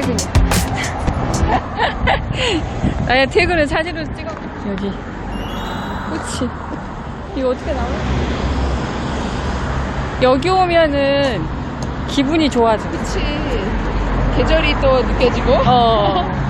퇴근이야. 나의 퇴근을 사진으로 찍어. 여기. 꽃이. 이거 어떻게 나와? 여기 오면은 기분이 좋아져. 그치. 계절이 또 느껴지고. 어.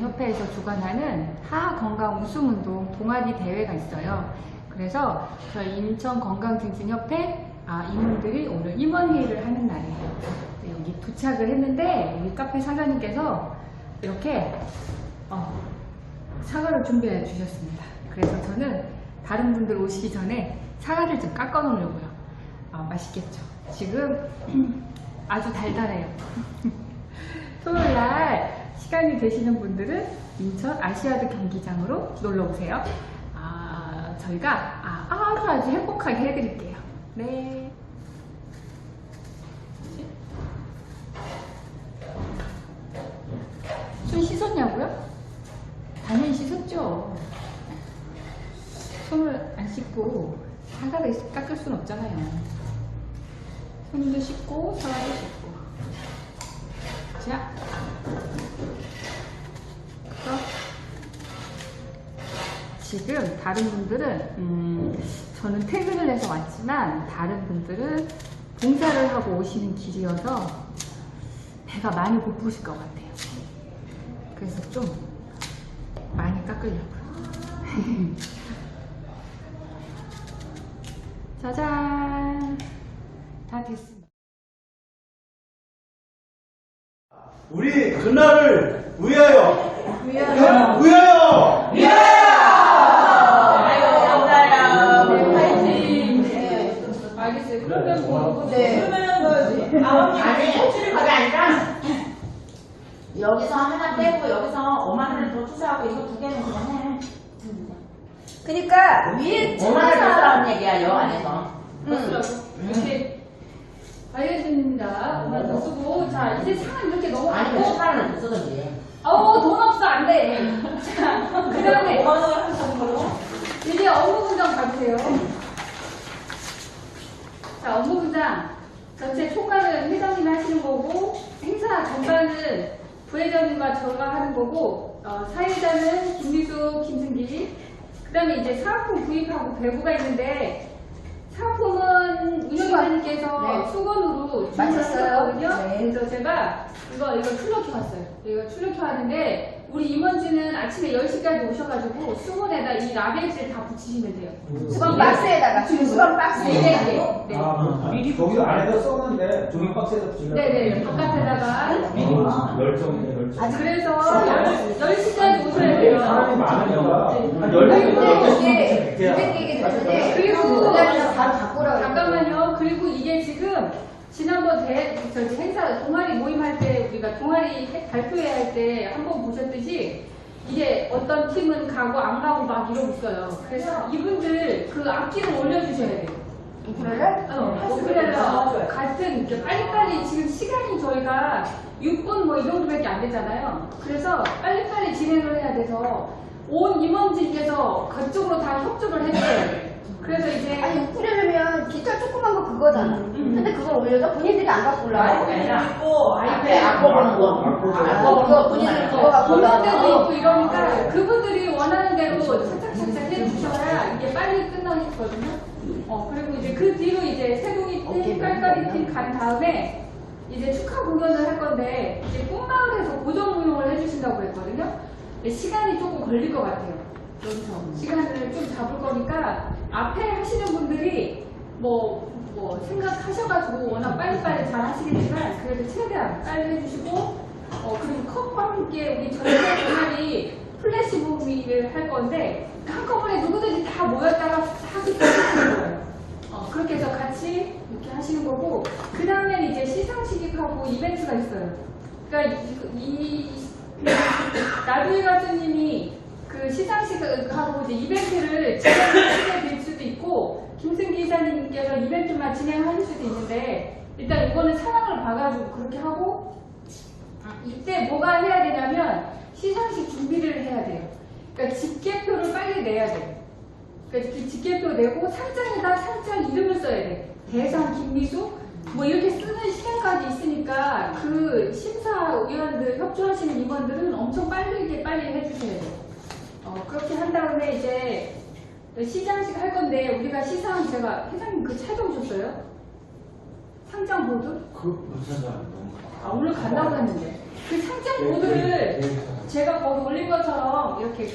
건강증진협회에서 주관하는 하 건강 웃음운동 동아리 대회가 있어요. 그래서 저희 인천 건강증진협회 아, 임원들이 오늘 임원회의를 하는 날이에요. 네, 여기 도착을 했는데 우리 카페 사장님께서 이렇게 어, 사과를 준비해 주셨습니다. 그래서 저는 다른 분들 오시기 전에 사과를 좀 깎아 놓으려고요. 아, 맛있겠죠. 지금 아주 달달해요. 토요일 날 시간이 되시는 분들은 인천 아시아드 경기장으로 놀러 오세요. 아, 저희가 아, 아주 아주 행복하게 해드릴게요. 네. 손 씻었냐고요? 당연히 씻었죠. 손을 안 씻고 사과를 깎을 순 없잖아요. 손도 씻고 사과도 씻고. 자, 지금 다른 분들은 음, 저는 퇴근을 해서 왔지만 다른 분들은 봉사를 하고 오시는 길이어서 배가 많이 고프실 것 같아요. 그래서 좀 많이 깎으려고요. 짜잔! 다 됐습니다. 우리 그날을 위하여 여기서 하나 빼고 여기서 5만 원을 더 투자하고 이거 두 개는 그냥 해. 그러니까 위에 5만 원을 더 쓰라는 얘기야, 여 안에서. 이렇게 알겠습니다. 오늘 더 쓰고 자 이제 상은 이렇게 아니, 넘어가고 10만 원을 더 쓰든지. 어우 돈 없어 안 돼. 자 그 다음에 5만 원을 하는 걸로? 이제 업무 분장 봐주세요. 자 업무 분장 전체 총괄은 회장님이 하시는 거고 행사 전반은 부회장님과 저가 하는 거고 어, 사회자는 김미수, 김승기. 그 다음에 이제 사은품 구입하고 배부가 있는데 사은품은 운영위원님께서 네. 수건으로 맞췄어요. 준비하셨거든요. 네. 그래서 제가 이거 이거 출력해 왔어요. 이거 출력해 왔는데 우리 임원진은 아침에 10시까지 오셔가지고 수건에다 이 라벨들 다 붙이시면 돼요. 수건 박스에다가 수건 박스 네, 네, 네. 네. 아, 거기 안에다 써놨는데 종이 박스에다 붙이려고 네네 바깥에다가 열정이네 열정 아직 그래서 10시까지 오셔야 돼요? 사람이 많으니까 한 근데 열개 이게 개야 200개가 됐는데 그리고 그날에서 바로 바꾸라고 잠깐만요. 그리고 이게 지금 지난번 대, 저기 행사 동아리 모임할 때 우리가 동아리 해- 발표회 할 때 한 번 보셨듯이 이게 어떤 팀은 가고 안 가고 막 이러고 있어요. 그래서 이분들 그 악기를 올려주셔야 돼요. 우쿨렐레? 어, 우쿨렐레 같은 이렇게 빨리빨리 지금 시간이 저희가 6분 뭐 이 정도밖에 안 되잖아요. 그래서 빨리빨리 진행을 해야 돼서 온 임원진께서 그쪽으로 다 협조를 해줘야 돼요. 그래서 이제 아니 우쿨렐레면 기타 조그만 거 그거잖아 음. 근데 그걸 올려서 본인들이 안 갖고 올라와 있고, 앞에 안 보는 거. 안 거. 본인들 그거 갖고 올라와 있고 이러니까 그분들이 원하는 대로 착착착착 해주셔야 이게 빨리 끝나거든요. 어 그리고 이제 그 뒤로 이제 세동 이 팀, 깔깔이 팀간 다음에 이제 축하 공연을 할 건데 이제 꿈마을에서 고정 운영을 해주신다고 했거든요. 시간이 조금 걸릴 것 같아요. 여기서 시간을 좀 잡을 거니까 앞에 하시는 분들이 뭐, 뭐 생각하셔가지고 워낙 빨리빨리 잘 하시겠지만 그래도 최대한 빨리 해주시고 어 그리고 컵과 함께 우리 전체 동아리 플래시 무비를 할 건데 한꺼번에 누구든지 다 모였다가 다 하시는 거예요. 어, 그렇게 해서 같이 이렇게 그 다음엔 이제 시상식하고 이벤트가 있어요. 그러니까 이, 이 나두희 가수님이 그 시상식하고 이제 이벤트를 진행하게 될 수도 있고 김승기 이사님께서 이벤트만 진행하실 수도 있는데 일단 이거는 상황을 봐가지고 그렇게 하고 이때 뭐가 해야 되냐면 시상식 준비를 해야 돼요. 그러니까 집계표를 빨리 내야 돼. 그러니까 그 집계표 내고 상장에다 상장 이름을 써야 돼. 대상 김미수 뭐 이렇게 쓰는 시간까지 있으니까 그 심사위원들 협조하시는 임원들은 엄청 빠르게 빨리 해주셔야 돼요. 어, 그렇게 한 다음에 이제 시상식 할 건데 우리가 시상 제가 회장님 그 찾아오셨어요? 상장 보드? 그 사람 너무 아, 오늘 간다고 했는데. 그 상장 보드를 제가 거기 올린 것처럼 이렇게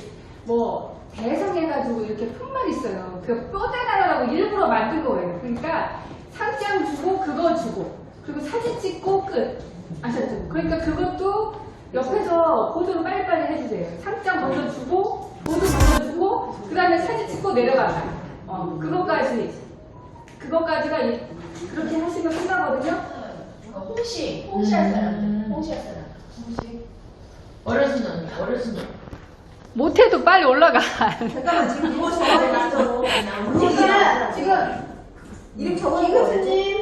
뭐 대성해가지고 이렇게 품말 있어요. 그 뼈대나라고 일부러 만든 거예요. 그러니까 상장 주고 그거 주고 그리고 사진 찍고 끝. 아셨죠? 그러니까 그것도 옆에서 보드로 빨리빨리 해주세요. 상장 먼저 주고 보드 먼저 주고 그 다음에 사진 찍고 내려가자. 어, 그것까지 그것까지가 이- 그렇게 하시면 끝나거든요. 홍시, 홍시 할 사람, 홍시 할 사람. 어르신 언니, 어르신 언니. 못해도 빨리 올라가. 잠깐만 지금 적어야 지금 지금 이름 적어 김 교수님